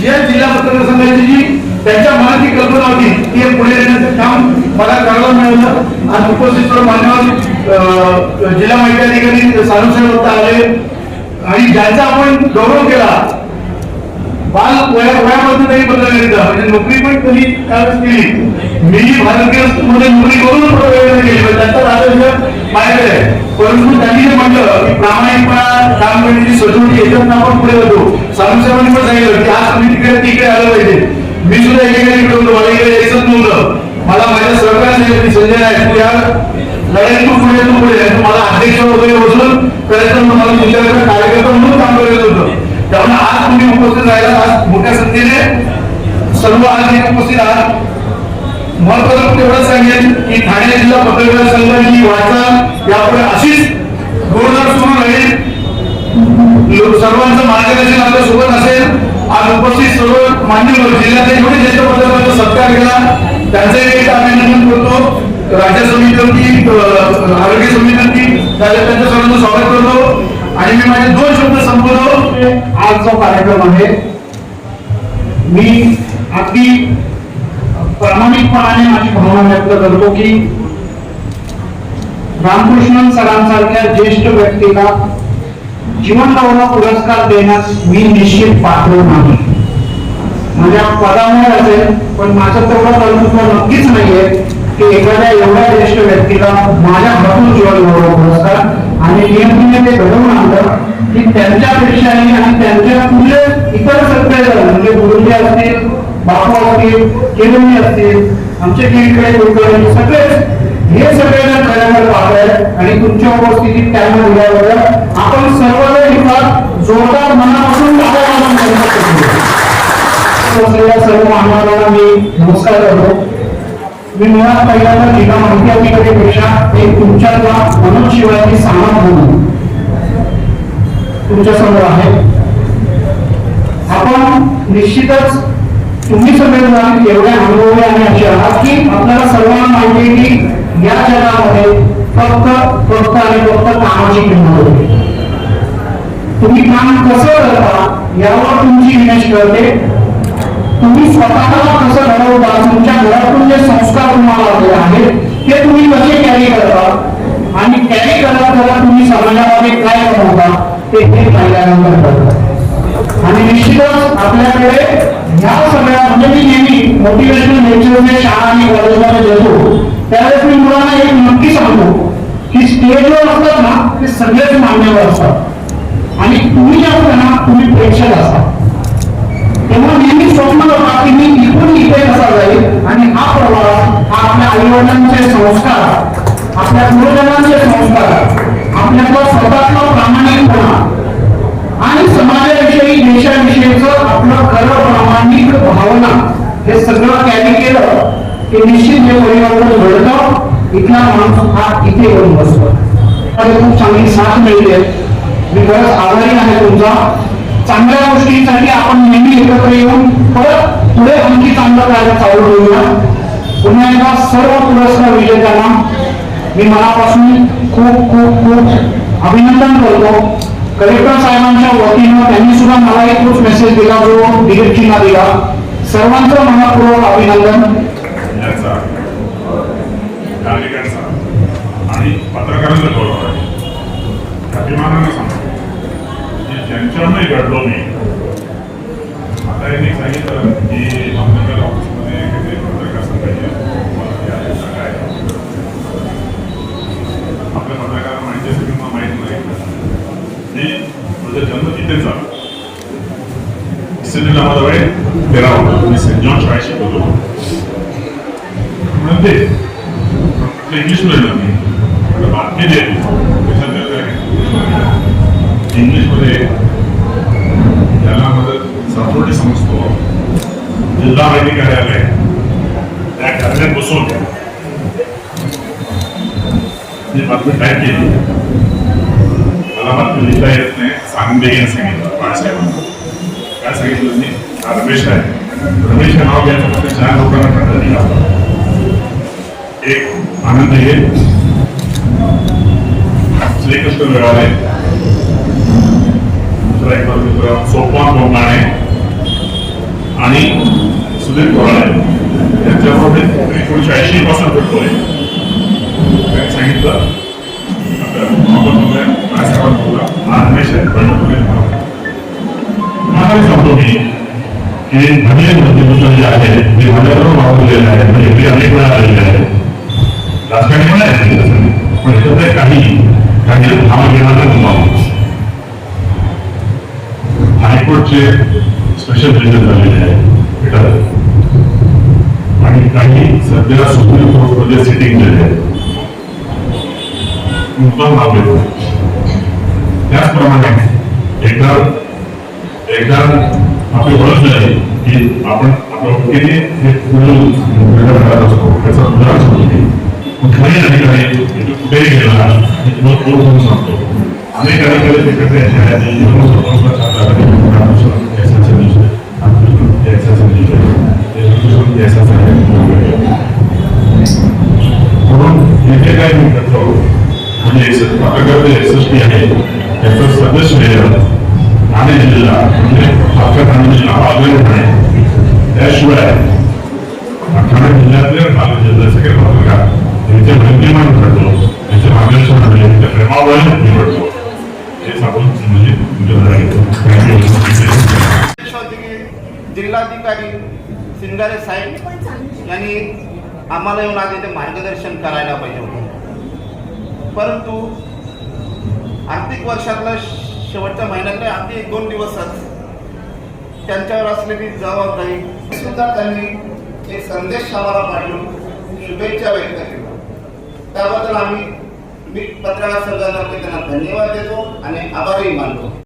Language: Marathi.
ज्या जिल्हा पत्रकार संघाची जी त्यांच्या मनात जी कल्पना होती ती पुढे नेण्याचं काम मला करायला मिळालं. आज उपस्थित मान्यवर जिल्हा माहिती अधिकारी साहेब आले. आणि ज्यांचा आपण गौरव केला बाल वया वयामध्ये तरी बदल करीता म्हणजे नोकरी पण कधी त्यावेळेस केली. मी भारतीयमध्ये नोकरी करून केली त्यांचा आदर्श माझ्याकडे परंतु त्यांनी जे म्हटलं की प्रामाणिकपणा काम करण्याची सजवणी आपण पुढे जातो. साहेबांनी पण सांगितलं की आज तुम्ही तिकडे तिकडे आलं पाहिजे. मी सुद्धा एकेकडे इकडे होतो. मला इकडे यायचंच नव्हतं. मला माझ्या सरकार सांगितलं संजय नाईक तू या लढाईत तू पुढे तू पुढे. तू मला अध्यक्ष वगैरे बसून करायचं मला तुमच्याकडे कार्यकर्ता म्हणून काम करायचं होतं. त्यामुळे आज तुम्ही उपस्थित राहिला आज मोठ्या संख्येने सर्व आज उपस्थित आहात. महत्वाचं तेवढं सांगेन की ठाणे जिल्हा पत्रकार संघाची वाटचाल यापुढे अशीच जोरदार सुरू राहील लोक- सर्वांचं मार्गदर्शन आपल्यासोबत असेल. आज उपस्थित सर्व मान्यवर जिल्ह्यातले एवढे ज्येष्ठ पत्रकारांचा सत्कार केला. त्यांचे एक अभिनंदन करतो. राज्य समितीवरती आरोग्य समितीवरती त्याच्या त्यांच्या सर्वांचं स्वागत करतो. आणि मी माझे दोन शब्द संपवतो. आज जो कार्यक्रम आहे. मी अगदी प्रामाणिकपणाने माझी भावना व्यक्त करतो की रामकृष्णन सरांसारख्या ज्येष्ठ व्यक्तीला जीवनगौरव पुरस्कार देण्यास मी निश्चित पात्र नाही. माझ्या पदामुळे असेल पण माझं तेवढं कर्तृत्व नक्कीच नाहीये की एखाद्या एवढ्या ज्येष्ठ व्यक्तीला माझ्या हातून जीवनगौरव पुरस्कार आणि नियमितपणे ते घडवून आणलं की त्यांच्यापेक्षाही आणि त्यांच्या पुढे इतर सगळेजण म्हणजे गुरुजी असतील बापू असतील केलुनी असतील आमचे किरीकडे गुरुकडे सगळेच हे सगळेजण खऱ्यावर पाहतायत आणि तुमच्या उपस्थितीत त्यांना दिल्याबद्दल आपण सर्वजण इथं जोरदार मनापासून असलेल्या सर्व मानवांना मी नमस्कार करतो. मी मुळात पहिल्यांदा जिल्हा माहिती अधिकारीपेक्षा एक तुमच्यातला मनोज सामान म्हणून तुमच्यासमोर आहे. आपण निश्चितच तुम्ही सगळेजण एवढे अनुभवले आणि असे आहात की आपल्याला सर्वांना माहिती आहे की या जगामध्ये फक्त फक्त आणि फक्त कामाची किंमत होते. तुम्ही काम कसं करता यावर तुमची इमेज कळते. तुम्ही स्वतःला कसं घडवता तुमच्या घरातून जे संस्कार तुम्हाला आले आहेत ते तुम्ही कसे कॅरी करता? आणि कॅरी करत करत तुम्ही समाजामध्ये काय बनवता ते हे पाहिल्यानंतर कळतं. आणि निश्चितच आपल्याकडे ह्या सगळ्या म्हणजे मी नेहमी मोटिवेशनल लेक्चर शाळा आणि कॉलेजमध्ये देतो. एक सांगतो की स्टेजवर असतात ना ते सगळेच मान्यवर असतात. आणि तुम्ही जे असता तुम्ही प्रेक्षक असता. तेव्हा नेहमी स्वप्न होता की मी इथून इथे कसा जाईल आणि हा प्रवास हा आपल्या आईवडिलांचे संस्कार आपल्या गुरुजनांचे संस्कार आपल्यातला स्वतःचा प्रामाणिकपणा आणि समाजाविषयी देशाविषयीच आपलं खरं प्रामाणिक भावना हे सगळं त्यांनी केलं की निश्चित हे परिवर्तन घडतं. इथला माणूस हा इथे येऊन बसतो मला खूप चांगली साथ मिळते मी खरंच आभारी आहे तुमचा। चांगल्या गोष्टींसाठी आपण नेहमी एकत्र येऊन परत पुढे आणखी चांगलं कार्य चालू ठेवूया. पुन्हा एकदा सर्व पुरस्कार विजेत्यांना मी मनापासून खूप खूप खूप अभिनंदन करतो. कलेक्टर साहेबांच्या वतीनं त्यांनी सुद्धा मला एक तोच मेसेज दिला जो दिलीपजींना दिला. सर्वांचं मनापूर्वक अभिनंदन. नागरिकांचा आणि पत्रकारांचा गौरव आहे. अभिमानानं सांगतो की ज्यांच्यामुळे घडलो मी आता यांनी सांगितलं की अहमदनगर ऑफिसमध्ये किती पत्रकार संघाची आपल्या पत्रकारांना माहिती असेल किंवा मला माहीत नाही मी माझा जन्म तिथेच झाला. इस्टेटला माझा वय तेरा होता मी सेंट जॉन शाळेशी शिकवतो म्हणते इंग्लिश मिळलं मी म्हटलं बातमी दे इंग्लिशमध्ये त्याला मदत सातोटी समजतो जिल्हा माहिती कार्यालय त्या कार्यालयात बसून मी बातमी काय केली मला बातमी लिहिता येत नाही सांगून देईन सांगितलं बाळासाहेबांना काय सांगितलं मी रमेश आहे. रमेश हे नाव घ्यायचं फक्त चार लोकांना खंड दिला एक आनंद हे श्रीकृष्ण मिळाले दुसरा एक मित्र सोपान बोंगाणे सुधीर कोराळे यांच्यामध्ये मी एकोणीशे ऐंशी पासून भेटतोय त्यांनी सांगितलं आहे सांगतो मी की भजन जे आहे जे माझ्याबरोबर वापरलेलं आहे म्हणजे अनेक वेळा आलेले आहेत पण आहे काही काही नाव घेणार हायकोर्टचे स्पेशल जजेस झालेले आहेत आणि काही सध्या सुप्रीम कोर्टमध्ये सिटिंग जज आहेत त्याचप्रमाणे एकदा एकदा आपली ओळख झाली की आपण आपल्या हे पूर्ण करत असतो त्याचा उदाहरण होते कुठलाही अधिकारी कुठेही गेला मी तुम्हाला म्हणून सांगतो अनेक अधिकारी तिकडे असे आहे. म्हणून इथे काय म्हणतात म्हणजे एक एसएसटी आहे त्याचं सदस्य ठाणे जिल्हा म्हणजे अख्खा ठाणे जिल्हा आग्रह अग्रणी ठाणे त्याशिवाय जिल्हाधिकारी सिंगारे साहेब यांनी आम्हाला येऊन आज इथे मार्गदर्शन करायला पाहिजे होतं. परंतु आर्थिक वर्षातल्या शेवटच्या महिन्यातले अगदी एक दोन दिवसच त्यांच्यावर असलेली जबाबदारी सुद्धा त्यांनी एक संदेश आम्हाला पाठवून शुभेच्छा व्यक्त केल्या. त्याबद्दल आम्ही मी पत्रकार संघातर्फे त्यांना धन्यवाद देतो आणि आभारही मानतो.